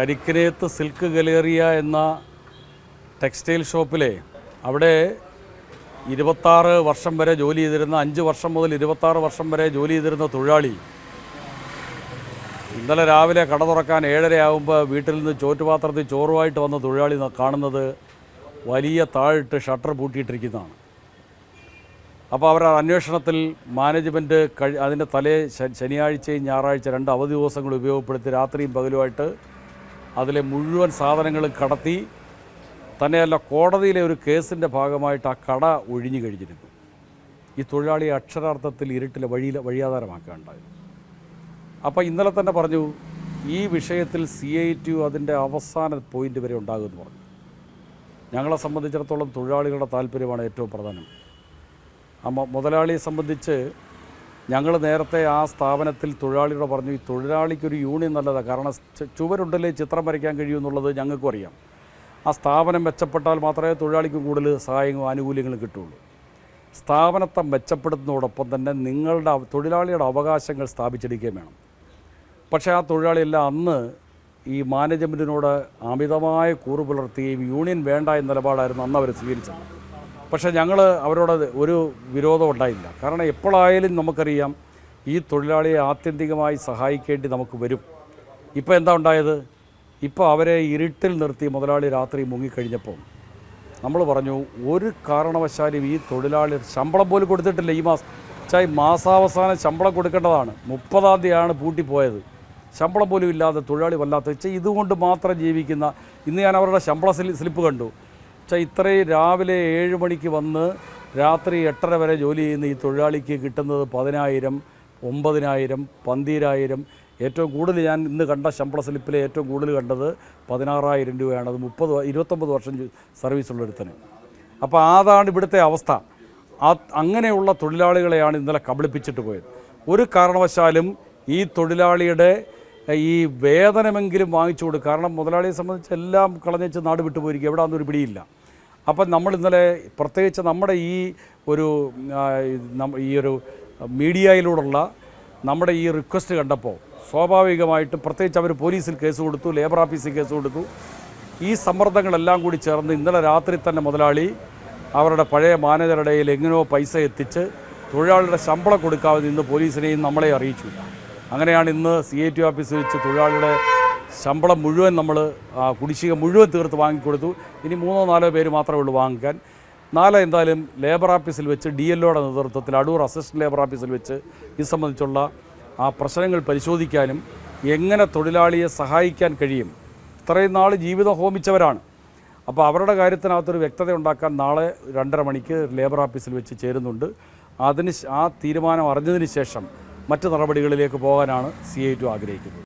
Karikkinethu silk galleria എന്ന textile ഷോപ്പിലെ അവിടെ ഇരുപത്താറ് വർഷം വരെ ജോലി ചെയ്തിരുന്ന അഞ്ച് വർഷം മുതൽ ഇരുപത്താറ് വർഷം വരെ ജോലി ചെയ്തിരുന്ന തൊഴിലാളി ഇന്നലെ രാവിലെ കട തുറക്കാൻ ഏഴരയാകുമ്പോൾ വീട്ടിൽ നിന്ന് ചോറ്റുപാത്രത്തിൽ ചോറുമായിട്ട് വന്ന തൊഴിലാളി കാണുന്നത് വലിയ താഴിട്ട് ഷട്ടർ പൂട്ടിയിട്ടിരിക്കുന്നതാണ്. അപ്പോൾ അവരുടെ അന്വേഷണത്തിൽ മാനേജ്മെന്റ് കഴി അതിന്റെ തലേ ശനിയാഴ്ചയും ഞായറാഴ്ച രണ്ട് അവധി ദിവസങ്ങൾ ഉപയോഗപ്പെടുത്തി രാത്രിയും പകലുമായിട്ട് അതിലെ മുഴുവൻ സാധനങ്ങളും കടത്തി തന്നെയല്ല കോടതിയിലെ ഒരു കേസിന്റെ ഭാഗമായിട്ട് ആ കട ഒഴിഞ്ഞു കഴിഞ്ഞിരുന്നു. ഈ തൊഴിലാളിയെ അക്ഷരാർത്ഥത്തിൽ ഇരുട്ടിലെ വഴിയിൽ വഴിയാധാരമാക്കുകയുണ്ടായി. അപ്പോൾ ഇന്നലെ തന്നെ പറഞ്ഞു ഈ വിഷയത്തിൽ സി ഐ ടി അതിന്റെ അവസാന പോയിന്റ് വരെ ഉണ്ടാകുമെന്ന് പറഞ്ഞു. ഞങ്ങളെ സംബന്ധിച്ചിടത്തോളം തൊഴിലാളികളുടെ താല്പര്യമാണ് ഏറ്റവും പ്രധാനം. ആ മുതലാളിയെ സംബന്ധിച്ച് ഞങ്ങൾ നേരത്തെ ആ സ്ഥാപനത്തിൽ തൊഴിലാളിയോട് പറഞ്ഞു ഈ തൊഴിലാളിക്കൊരു യൂണിയൻ നല്ലതാണ് കാരണം ച- ചുവരുണ്ടല്ലേ ചിത്രം വരയ്ക്കാൻ കഴിയുമെന്നുള്ളത് ഞങ്ങൾക്കും അറിയാം. ആ സ്ഥാപനം മെച്ചപ്പെട്ടാൽ മാത്രമേ തൊഴിലാളിക്ക് കൂടുതൽ സഹായങ്ങളും ആനുകൂല്യങ്ങളും കിട്ടുള്ളൂ സ്ഥാപനത്തെ മെച്ചപ്പെടുത്തുന്നതോടൊപ്പം തന്നെ നിങ്ങളുടെ തൊഴിലാളിയുടെ അവകാശങ്ങൾ സ്ഥാപിച്ചെടുക്കുകയും വേണം. പക്ഷേ ആ തൊഴിലാളിയെല്ലാം അന്ന് ഈ മാനേജ്മെന്റിനോട് അമിതമായ കൂറ് പുലർത്തുകയും യൂണിയൻ വേണ്ട എന്ന നിലപാടായിരുന്നു അന്ന് അവർ സ്വീകരിച്ചത്. പക്ഷേ ഞങ്ങൾ അവരോട് ഒരു വിരോധം ഉണ്ടായില്ല. കാരണം എപ്പോഴായാലും നമുക്കറിയാം ഈ തൊഴിലാളിയെ ആത്യന്തികമായി സഹായിക്കേണ്ടി നമുക്ക് വരും. ഇപ്പോൾ എന്താ ഉണ്ടായത്? ഇപ്പോൾ അവരെ ഇരുട്ടിൽ നിർത്തി മുതലാളി രാത്രി മുങ്ങിക്കഴിഞ്ഞപ്പോൾ നമ്മൾ പറഞ്ഞു ഒരു കാരണവശാലും ഈ തൊഴിലാളി ശമ്പളം പോലും കൊടുത്തിട്ടില്ല ഈ മാസം. ചായ മാസാവസാനം ശമ്പളം കൊടുക്കേണ്ടതാണ്. മുപ്പതാം തീയതിയാണ് പൂട്ടിപ്പോയത് ശമ്പളം പോലും ഇല്ലാതെ തൊഴിലാളി വല്ലാത്ത വെച്ചാൽ ഇതുകൊണ്ട് മാത്രം ജീവിക്കുന്ന ഇന്ന് ഞാൻ അവരുടെ ശമ്പള സ്ലിപ്പ് കണ്ടു. ഇത്രയും രാവിലെ ഏഴ് മണിക്ക് വന്ന് രാത്രി എട്ടര വരെ ജോലി ചെയ്യുന്ന ഈ തൊഴിലാളിക്ക് കിട്ടുന്നത് പതിനായിരം ഒമ്പതിനായിരം പന്തീരായിരം. ഏറ്റവും കൂടുതൽ ഞാൻ ഇന്ന് കണ്ട ശമ്പള സ്ലിപ്പിലെ ഏറ്റവും കൂടുതൽ കണ്ടത് പതിനാറായിരം രൂപയാണ്. അത് മുപ്പത് ഇരുപത്തൊമ്പത് വർഷം ജോ- സർവീസുള്ള ഒരുത്തന് അപ്പോൾ അതാണ് ഇവിടുത്തെ അവസ്ഥ. അങ്ങനെയുള്ള തൊഴിലാളികളെയാണ് ഇന്നലെ കബളിപ്പിച്ചിട്ട് പോയത്. ഒരു കാരണവശാലും ഈ തൊഴിലാളിയുടെ ഈ വേതനമെങ്കിലും വാങ്ങിച്ചു കൊടുക്കും കാരണം മുതലാളിയെ സംബന്ധിച്ച് എല്ലാം കളഞ്ഞേച്ച് നാട് വിട്ടുപോയിരിക്കും എവിടെ ഒരു പിടിയില്ല. അപ്പം നമ്മൾ ഇന്നലെ പ്രത്യേകിച്ച് നമ്മുടെ ഈ ഒരു ഈ ഒരു മീഡിയയിലൂടെയുള്ള നമ്മുടെ ഈ റിക്വസ്റ്റ് കണ്ടപ്പോൾ സ്വാഭാവികമായിട്ടും പ്രത്യേകിച്ച് അവർ പോലീസിൽ കേസ് കൊടുത്തു ലേബർ ഓഫീസിൽ കേസ് കൊടുത്തു. ഈ സമ്മർദ്ദങ്ങളെല്ലാം കൂടി ചേർന്ന് ഇന്നലെ രാത്രി തന്നെ മുതലാളി അവരുടെ പഴയ മാനേജറുടെ എങ്ങനെയോ പൈസ എത്തിച്ച് തൊഴിലാളിയുടെ ശമ്പളം കൊടുക്കാതെ ഇന്ന് പോലീസിനെയും നമ്മളെ അറിയിച്ചു. അങ്ങനെയാണ് ഇന്ന് സി ഐ ടി ഓഫീസിൽ വെച്ച് തൊഴിലാളിയുടെ ശമ്പളം മുഴുവൻ നമ്മൾ കുടിശ്ശിക മുഴുവൻ തീർത്ത് വാങ്ങിക്കൊടുത്തു. ഇനി മൂന്നോ നാലോ പേര് മാത്രമേ ഉള്ളൂ വാങ്ങിക്കാൻ. നാളെ എന്തായാലും ലേബർ ഓഫീസിൽ വെച്ച് ഡി എല്ലോയുടെ നേതൃത്വത്തിൽ അടൂർ അസിസ്റ്റന്റ് ലേബർ ഓഫീസിൽ വെച്ച് ഇത് സംബന്ധിച്ചുള്ള ആ പ്രശ്നങ്ങൾ പരിശോധിക്കാനും എങ്ങനെ തൊഴിലാളിയെ സഹായിക്കാൻ കഴിയും. ഇത്രയും നാൾ ജീവിതം ഹോമിച്ചവരാണ്. അപ്പോൾ അവരുടെ കാര്യത്തിനകത്തൊരു വ്യക്തത ഉണ്ടാക്കാൻ നാളെ രണ്ടര മണിക്ക് ലേബർ ഓഫീസിൽ വെച്ച് ചേരുന്നുണ്ട്. അതിന് ആ തീരുമാനം അറിഞ്ഞതിന് ശേഷം മറ്റ് നടപടികളിലേക്ക് പോകാനാണ് സി ഐ ടു ആഗ്രഹിക്കുന്നത്.